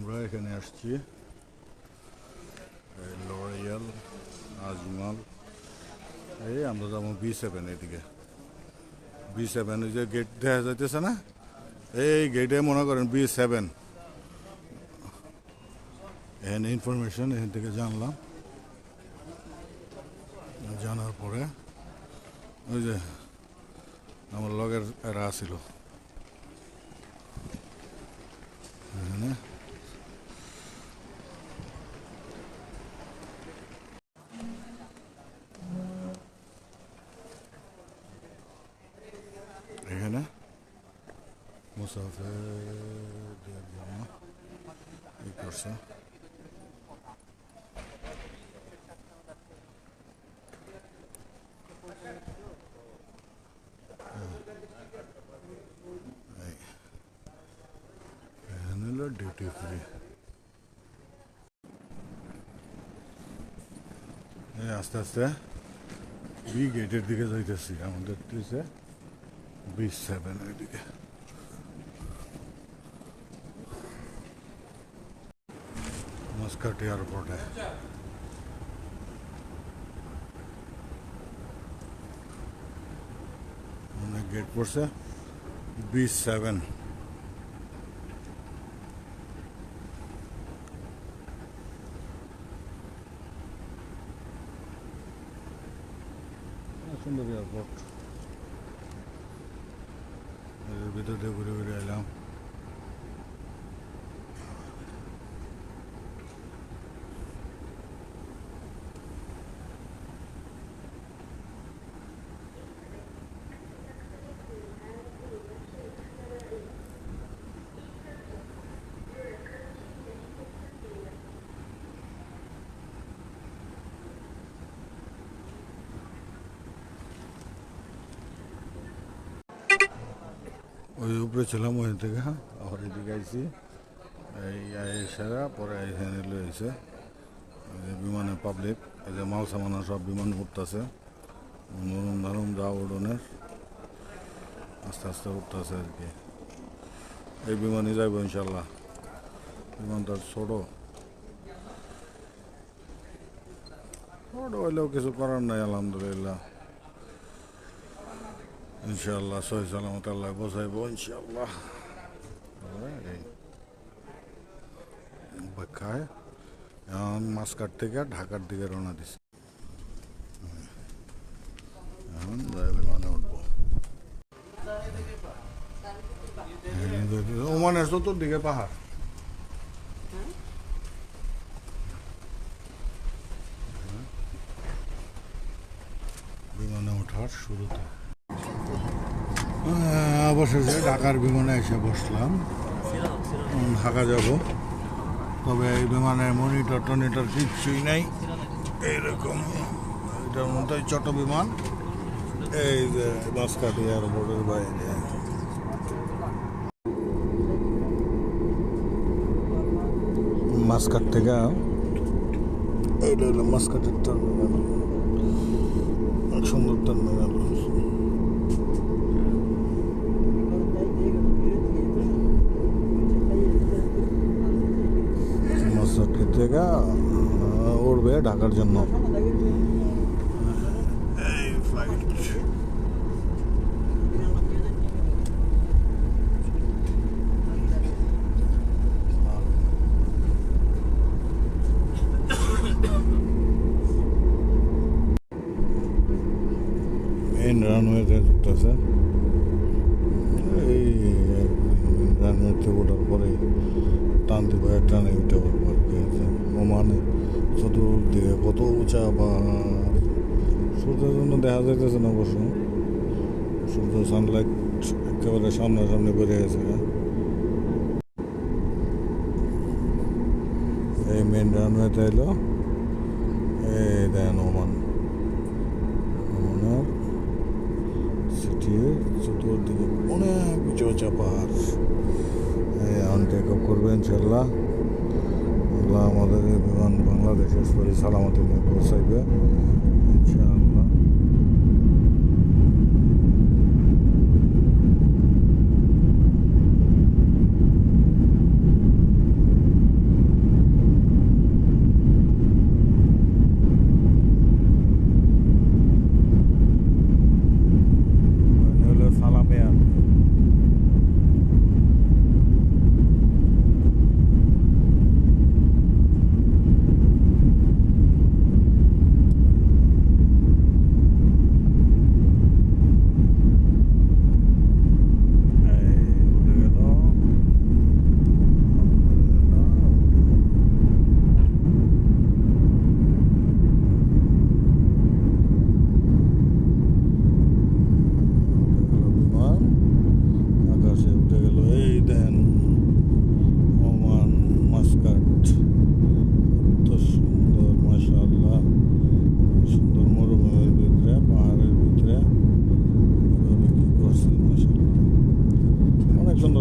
আমরা এখানে আসছি লরিয়াল আজমল এই আমরা যাব বি সেভেন এদিকে বি সেভেন ওই যে গেট দেখা যাইতেছে না? এই গেটে মনে করেন বি সেভেন এখানে ইনফরমেশন এখান থেকে জানলাম। জানার পরে ওই যে আমার লগের এরা এখানে এখানে করছে। আস্তে আস্তে বি গেটের দিকে যাইতেছি। আমাদের বি সেভেন ওইদিকে মাস্কাট এয়ারপোর্টে অনেক গেট পড়ছে বি সেভেন সুন্দর এয়ারপোর্ট এর ভিতর দিয়ে ঘুরে ঘুরে এলাম ওই উপরে ছিলাম ওই থেকে আবার এদিকে আইসি এই সারা পরে এখানে লয়েছে বিমানে পাবলিক এই যে মাল সামানা সব বিমান উঠতেছে। নরম নরম যা উড়নের, আস্তে আস্তে উঠতেছে আর কি। এই বিমানই যাইব ইনশাল্লাহ। বিমানটা ছোট। ছোট হইলেও কিছু করার নাই, আলহামদুলিল্লাহ। ইনশাল্লাহ সহি সালামত আল্লাহ বসাইব ইনশাল্লাহ খায় এখন মাসকাট থেকে ঢাকার দিকে রওনা দিছে। এখন বিমানে উঠবো। ওমানের চতুর্দিকে পাহাড়। বিমানে ওঠার শুরুতে। অবশেষে ঢাকার বিমানে এসে বসলাম। ঢাকা যাব। তবে এই বিমানের মনিটর, টনিটর কিচ্ছুই নাই। এইরকম, এটার মধ্যে ছোট বিমান, এই যে বাসকাটি এয়ারপোর্টের বাইরে। মাসকাট থেকে এইটা হলো মাসকাটের টার্মিনাল। সুন্দর টার্মিনাল মাসকাট থেকে আহ, উড়বে ঢাকার জন্য এই ফ্লাইট মেন রানওয়েতে ঢুকতেছে এই রানওয়েতে ওঠার পরে টান দিব টানে উঠে পড়ব আর কি আছে ওমানে চতুর্দিকে কত উঁচা বা সূর্যের জন্য দেখা যাইতেছে না অবশ্য সূর্য সানলাইট একেবারে সামনাসামনি বেড়ে গেছে এই মেন রানওয়েতে এলো। এই দেন ওমান। ওমানের সিটির চতুর্দিকে অনেক উঁচু উঁচা পাহাড়। এই এখন টেক আপ করবে ইনশাল্লাহ আল্লাহ আমাদের বিমান বাংলাদেশের সরি সালামতি নিয়ে পৌঁছাইবে, ইনশাআল্লাহ।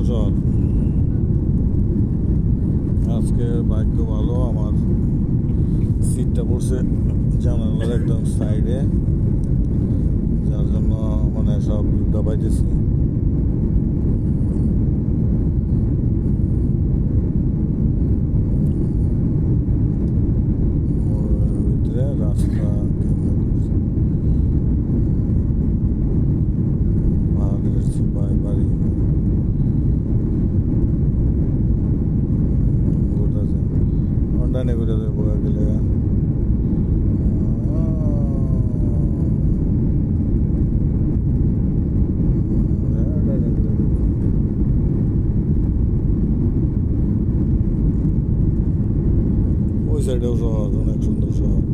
জল আজকে খুব ভালো, আমার সিটটা পড়ছে জানালার একদম সাইডে যার জন্য মানে সব দাবাইতেছি 좋아, 너네 존나 좋아.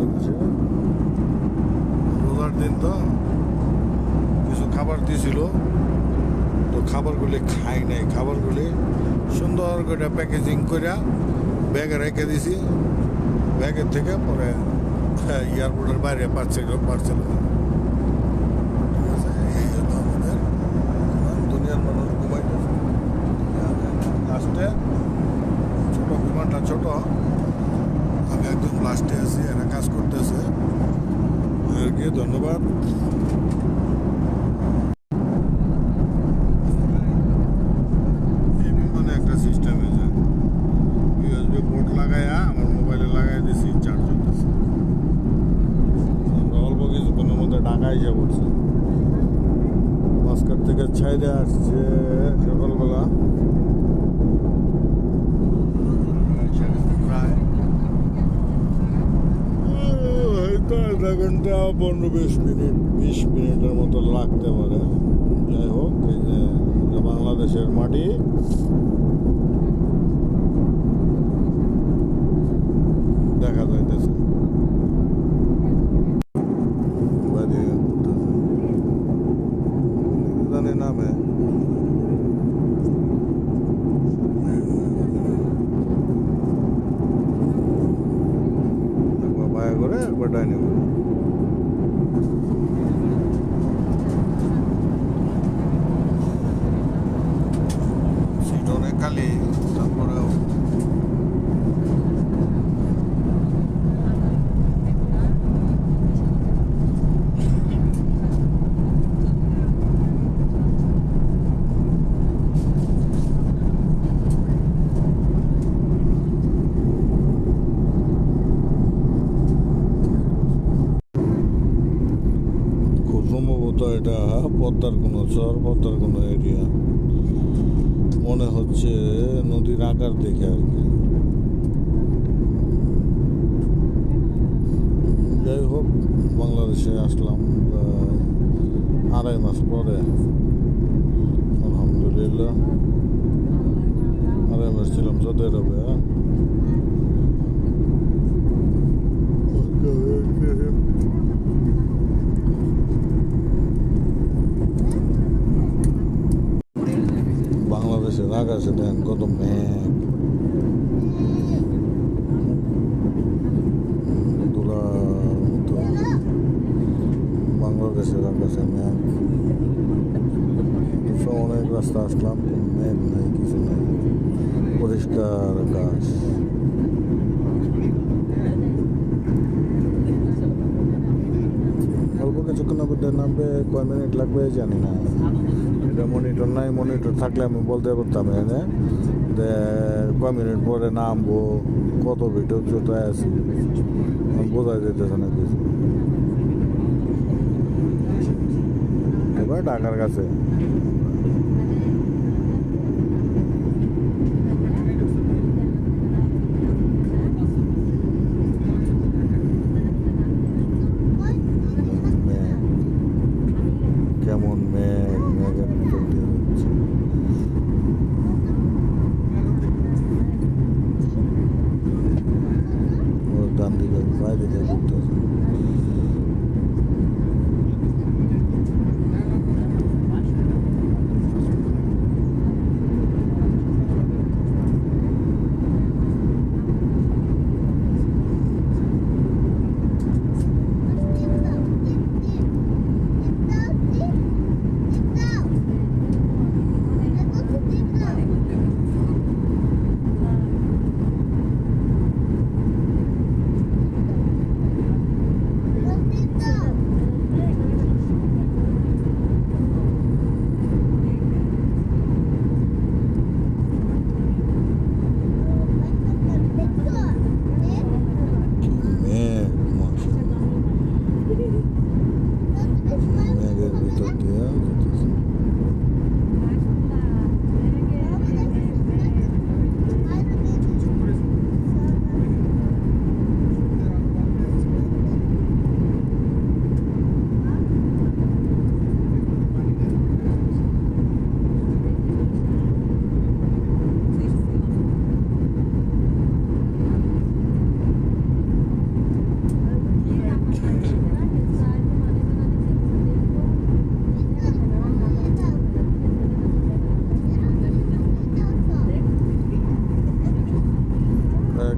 চলছে রোজার দিন তো কিছু খাবার দিয়েছিল তো খাবারগুলি খাই নাই। খাবারগুলি সুন্দর করে প্যাকেজিং করে ব্যাগে রেখে দিছি। ব্যাগের থেকে পরে হ্যাঁ, এয়ারপোর্টের বাইরে পার্সেল পার্সেল। আইজা পড়ছে মাঝখান থেকে ছাইরে আসছে সকালবেলা। আধা ঘণ্টা, পনেরো বিশ মিনিট, বিশ মিনিটের মতো লাগতে পারে। যাই হোক, এই যে বাংলাদেশের মাটি। করে একবার ডাইনে করে বাংলাদেশে আসলাম প্রায় আড়াই মাস পরে আলহামদুলিল্লাহ আড়াই মাস ছিলাম সৌদি আরবে হ্যাঁ? বাংলাদেশের আকাশে দেন কত মেঘ দুলার মতো বাংলাদেশের আকাশে অনেক রাস্তা আসলাম মেঘ নাই কিছু নাই পরিষ্কার আকাশ অল্প কিছুক্ষণ মধ্যে নামবে কয় মিনিট লাগবে জানি না এটা মনিটর নাই মনিটর থাকলে আমি বলতে পারতাম যে কয় মিনিট পরে নামবো কত ভিডিও উচ্চতায় আছি বোঝা যেতেছে না কিছু এবার ঢাকার কাছে মেঘ কেমন মেঘ মেঘের ভিতর দিয়ে যাচ্ছে ওর ডান দিকে বাইরে দিয়ে ঘুরতেছে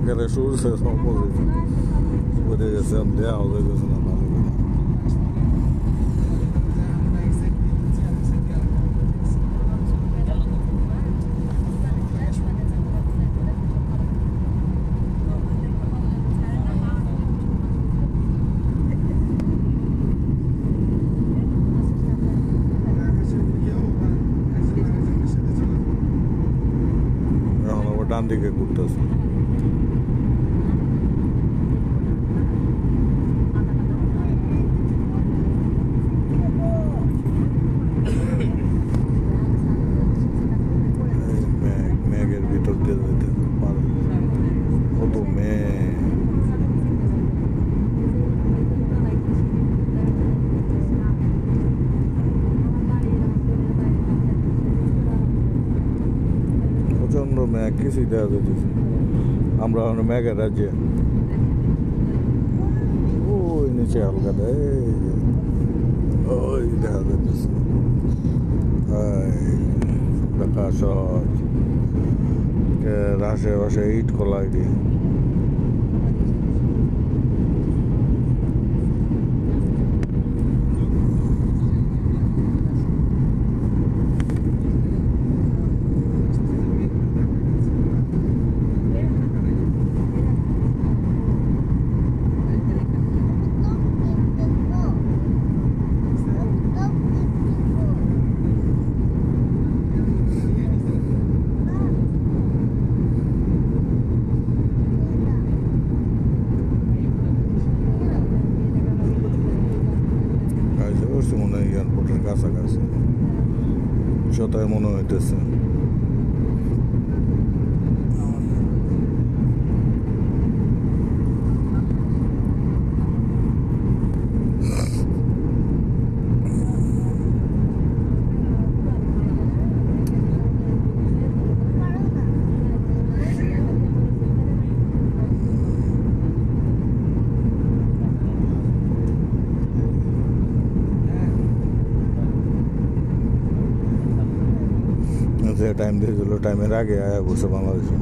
একেবারে সূর্য অপোজিট পড়ে গেছে আমি দেওয়া হয়ে গেছে না ভালো করে। এখন আবার ডান দিকে ঘুরতেছে মেঘ কিছুই দেখা যাইতেছে। আমরা এখন মেঘের রাজ্যে। ওই নিচে হালকা দেয় ওই দেখা যাইতেছে। ঢাকা এর আশেপাশে ইট খোলা দিয়ে। মনে যে টাইম দিয়েছিল টাইমের আগে আয়া বসে বাংলাদেশে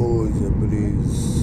ওই যে ব্রিজ একটা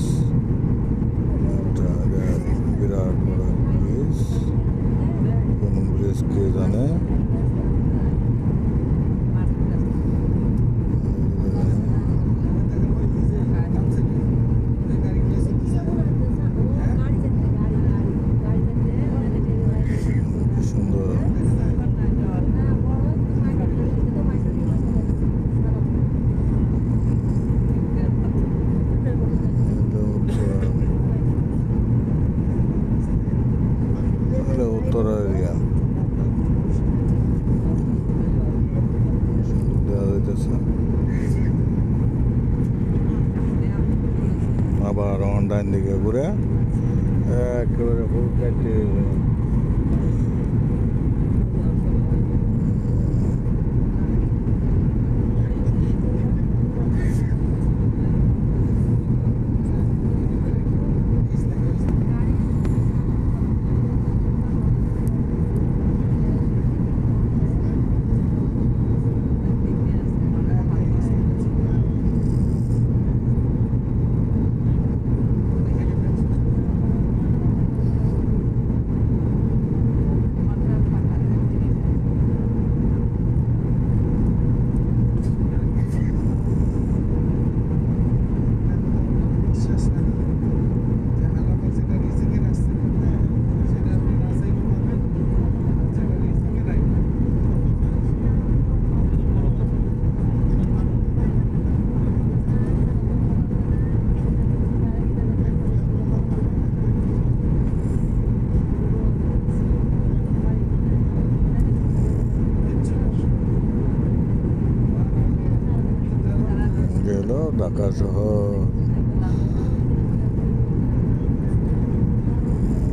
ঢাকা শহর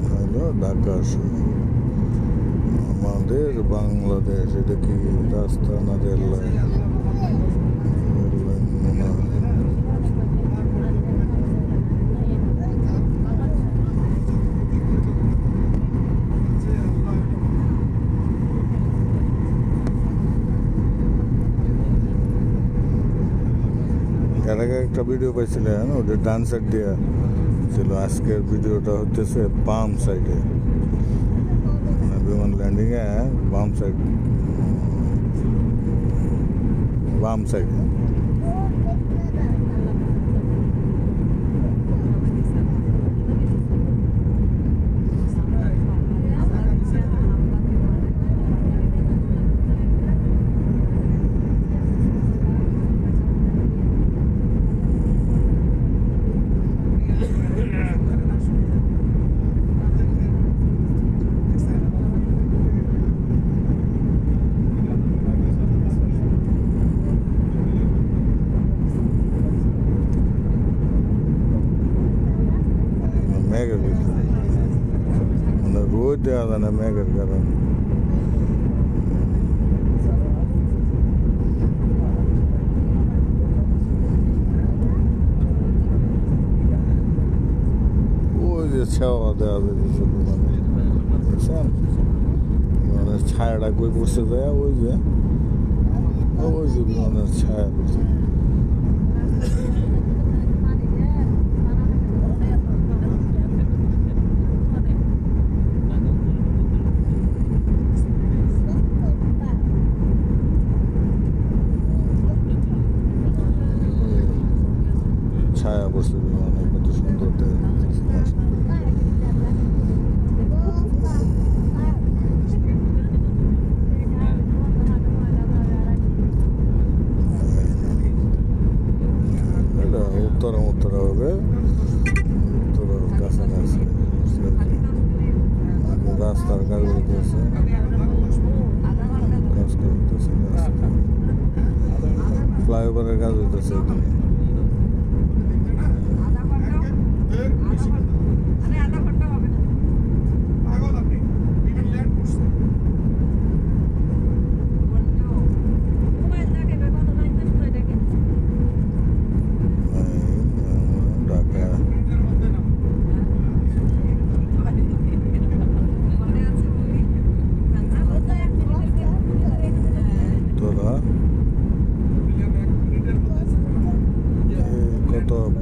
হলো ঢাকা শহর আমাদের বাংলাদেশ এটা কি রাস্তা না রেল লাইন মনে হয়। এর আগে একটা ভিডিও পাইছিলেন ওটা ডান সাইড দিয়ে ছিল আজকের ভিডিওটা হচ্ছে বাম সাইডে মানে বিমান ল্যান্ডিংয়ে বাম সাইড বাম সাইডে রোদ দেওয়া যায় না মেঘের কারণে ওই যে ছাওয়া দেওয়া যাচ্ছে মানে বুঝছেন মানে ছায়াটা কই বসে যায় ওই যে ওই যে বিমানের ছায়া পড়ছে você.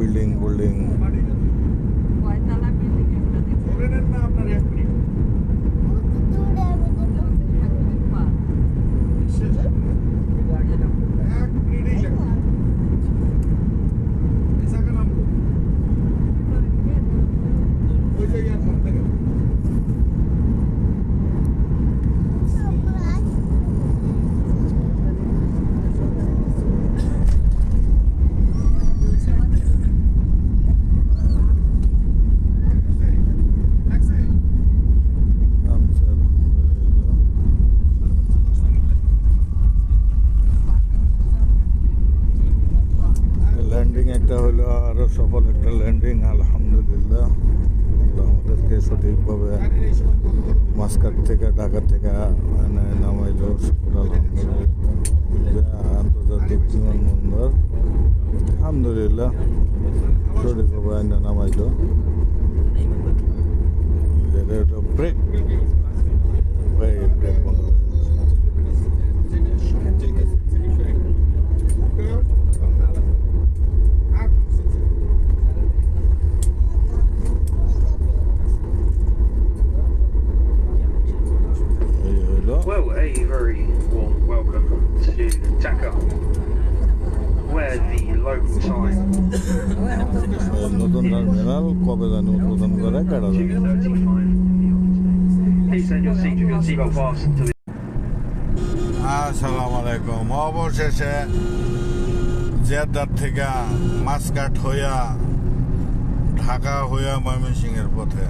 building building আবারও সফল একটা ল্যান্ডিং আলহামদুলিল্লাহ। আল্লাহ আমাদেরকে সঠিকভাবে মাস্কাট থেকে ঢাকা থেকে এনে নামাইলো শুকুর আলহামদুলিল্লাহ। আন্তর্জাতিক বিমানবন্দর আলহামদুলিল্লাহ সঠিকভাবে এনে নামাইলো। ব্রেক বন্ধ হয়ে গেছে। এই হইল A very warm welcome to Dhaka, where the local time নতুন টার্মিনাল কবে জানি উদ্বোধন করে কেটা জানি 2.35 in the afternoon. Please send your seat with your seatbelt fastened to the আসসালামু আলাইকুম অবশেষে জেদ্দার থেকে মাসকাট হইয়া ঢাকা হইয়া ময়মনসিংহের পথে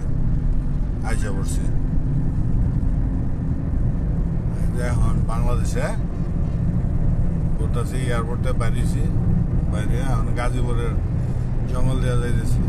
আইসা পড়ছি এই এখন বাংলাদেশে করতেছি এয়ারপোর্টে বাইরেছি বাইরে এখন গাজীপুরের জঙ্গল দেওয়া যাইতেছি।